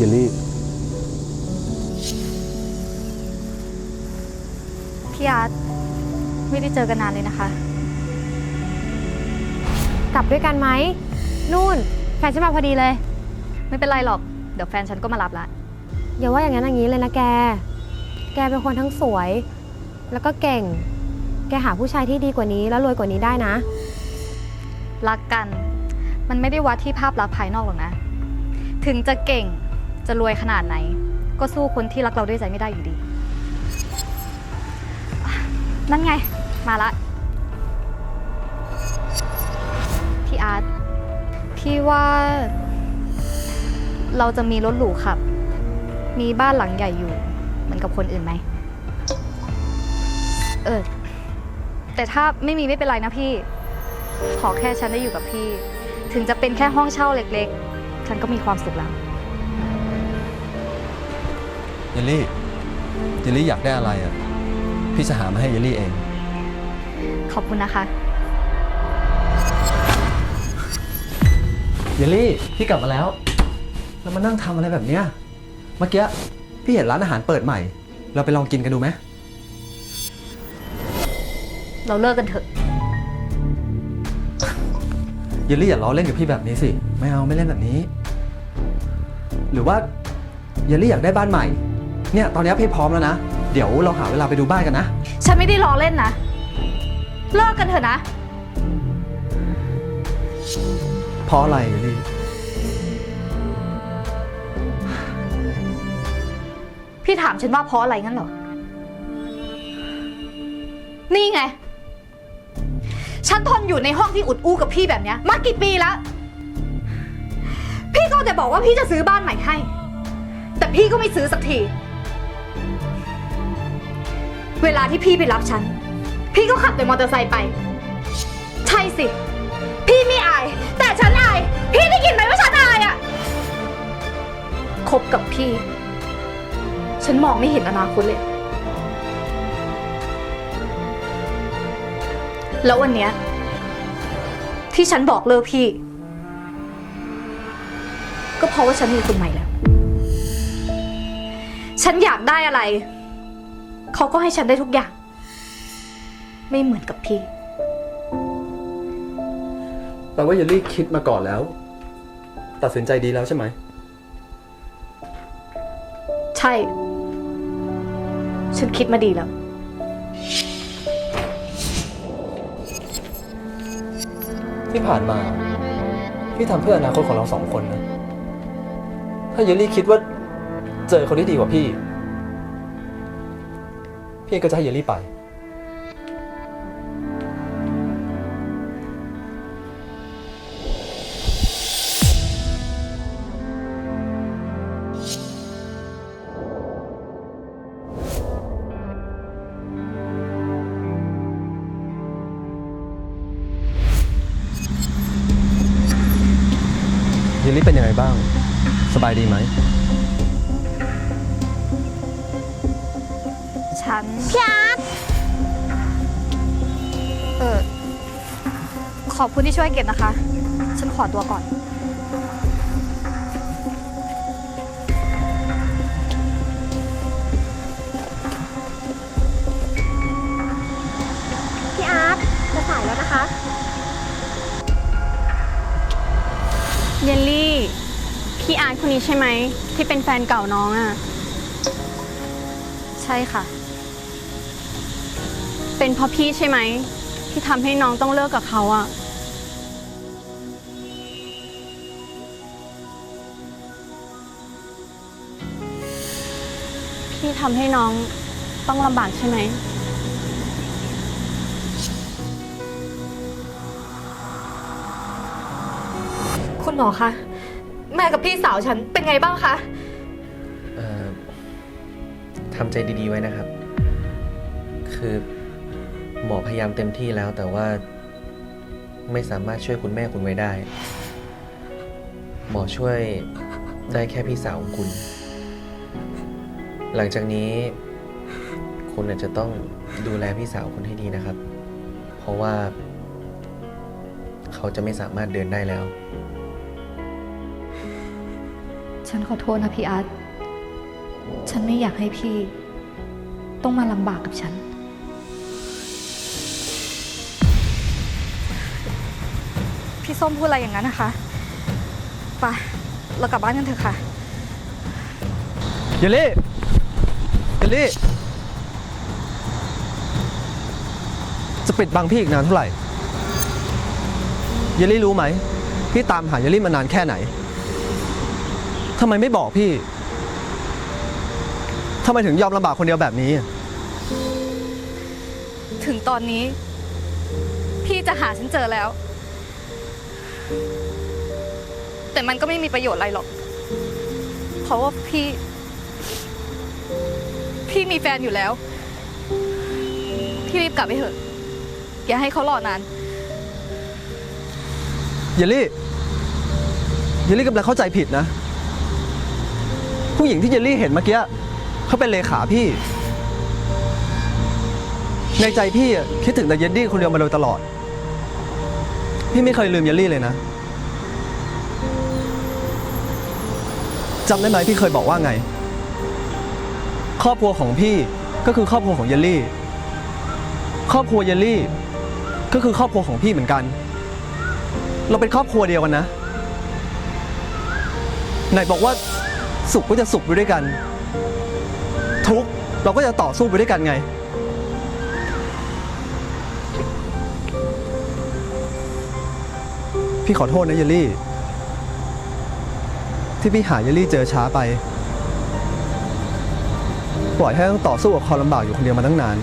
เยลลี่พี่อาร์ตไม่ได้เจอกันนานเลยนะคะ กลับด้วยกันไหมนู่น แฟนฉันมาพอดีเลย ไม่เป็นไรหรอก เดี๋ยวแฟนฉันก็มารับละอย่าว่าอย่างนั้นอย่างนี้เลยนะแก แกเป็นคนทั้งสวย แล้วก็เก่ง แกหาผู้ชายที่ดีกว่านี้แล้วรวยกว่านี้ได้นะ รักกัน มันไม่ได้วัดที่ภาพลักษณ์ภายนอกหรอกนะ ถึงจะเก่ง จะรวยขนาดไหน ก็สู้คนที่รักเราด้วยใจไม่ได้อยู่ดี นั่นไง มาละ พี่อาร์ต พี่ว่า เราจะมีรถหรูขับ มีบ้านหลังใหญ่อยู่ เหมือนกับคนอื่นไหม เออ แต่ถ้าไม่มีไม่เป็นไรนะพี่ ขอแค่ฉันได้อยู่กับพี่ ถึงจะเป็นแค่ห้องเช่าเล็กๆ ฉันก็มีความสุขแล้ว ยลลี่เยลลี่อยากได้อะไรอะ พี่จะหามาให้เยลลี่เอง ขอบคุณนะคะ เยลลี่ พี่กลับมาแล้ว แล้วมานั่งทำอะไรแบบเนี้ย เมื่อกี้พี่เห็นร้านอาหารเปิดใหม่ เราไปลองกินกันดูไหม เราเลิกกันเถอะ เยลลี่อย่าล้อเล่นกับพี่แบบนี้สิ ไม่เอาไม่เล่นแบบนี้ หรือว่าเยลลี่อยากได้บ้านใหม่ เนี่ยตอนนี้พี่พร้อมแล้วนะ เดี๋ยวเราหาเวลาไปดูบ้านกันนะ ฉันไม่ได้ล้อเล่นนะ เลิกกันเถอะนะ เพราะอะไรเยลลี่พี่ถามฉันว่าเพราะอะไรงั้นเหรอ นี่ไง ฉันทนอยู่ในห้องที่อุดอู้กับพี่แบบเนี้ยมากี่ปีแล้ว พี่ก็จะบอกว่าพี่จะซื้อบ้านใหม่ให้ แต่พี่ก็ไม่ซื้อสักที เวลาที่พี่ไปรับฉัน พี่ก็ขับแต่มอเตอร์ไซค์ไป ใช่สิ พี่ไม่อาย แต่ฉันอาย พี่ได้ยินไหมว่าฉันอายอะคบกับพี่ ฉันมองไม่เห็นอนาคตเลย แล้ววันเนี้ยที่ฉันบอกเลิกพี่ ก็เพราะว่าฉันมีคนใหม่แล้ว ฉันอยากได้อะไร เขาก็ให้ฉันได้ทุกอย่าง ไม่เหมือนกับพี่ แปลว่าเยลลี่คิดมาก่อนแล้ว ตัดสินใจดีแล้วใช่ไหม ใช่ ฉันคิดมาดีแล้ว ที่ผ่านมา พี่ทำเพื่ออนาคตของเราสองคนนะ ถ้าเยลลี่คิดว่า เจอคนที่ดีกว่าพี่ พี่ก็จะให้เยลลี่ไป เยลลี่เป็นยังไงบ้าง สบายดีไหม ฉัน พี่อาร์ตเออ ขอบคุณที่ช่วยเก็บนะคะ ฉันขอตัวก่อน พี่อาร์ตจะสายแล้วนะคะ เยลลี่ พี่อาร์ตคนนี้ใช่ไหม ที่เป็นแฟนเก่าน้องอะ่ะ ใช่ค่ะ เป็นเพราะพี่ใช่ไหม ที่ทำให้น้องต้องเลิกกับเขาอะ่ะพี่ทำให้น้องต้องลำบากใช่ไหม คุณหมอคะ แม่กับพี่สาวฉันเป็นไงบ้างคะ เอ่อทำใจดีๆไว้นะครับ คือ หมอพยายามเต็มที่แล้วแต่ว่า ไม่สามารถช่วยคุณแม่คุณไว้ได้ หมอช่วยได้แค่พี่สาวของคุณ หลังจากนี้ คุณอาจจะต้องดูแลพี่สาวคุณให้ดีนะครับ เพราะว่า เขาจะไม่สามารถเดินได้แล้ว ฉันขอโทษนะพี่อาร์ตฉันไม่อยากให้พี่ ต้องมาลำบากกับฉัน ส้มพูดอะไรอย่างนั้นนะคะไปเรากลับบ้านกันเถอะค่ะ เยลลี่เยลลี่ จะปิดบังพี่อีกนานเท่าไหร่ เยลลี่รู้ไหม พี่ตามหาเยลลี่มานานแค่ไหน ทำไมไม่บอกพี่ ทำไมถึงยอมลำบากคนเดียวแบบนี้ ถึงตอนนี้ พี่จะหาฉันเจอแล้ว แต่มันก็ไม่มีประโยชน์อะไรหรอก เพราะว่าพี่ พี่มีแฟนอยู่แล้ว พี่รีบกลับไปเถอะ อย่าให้เขารอนาน เยลลี่ เยลลี่กำลังเข้าใจผิดนะ ผู้หญิงที่เยลลี่เห็นเมื่อกี้เขาเป็นเลขาพี่ ในใจพี่อะคิดถึงแต่เยลลี่คนเดียวมาโดยตลอด พี่ไม่เคยลืมเยลลี่เลยนะจำได้ไหมพี่เคยบอกว่าไง ครอบครัวของพี่ก็คือครอบครัวของเยลลี่ ครอบครัวเยลลี่ ก็คือครอบครัวของพี่เหมือนกัน เราเป็นครอบครัวเดียวกันนะไหนบอกว่าสุขก็จะสุขไปด้วยกัน ทุกเราก็จะต่อสู้ไปด้วยกันไง พี่ขอโทษนะเยลลี่ ที่พี่หาเยลลี่เจอช้าไปปล่อยให้ต้องต่อสู้กับความลำบากอยู่คนเดียวมาตั้งนาน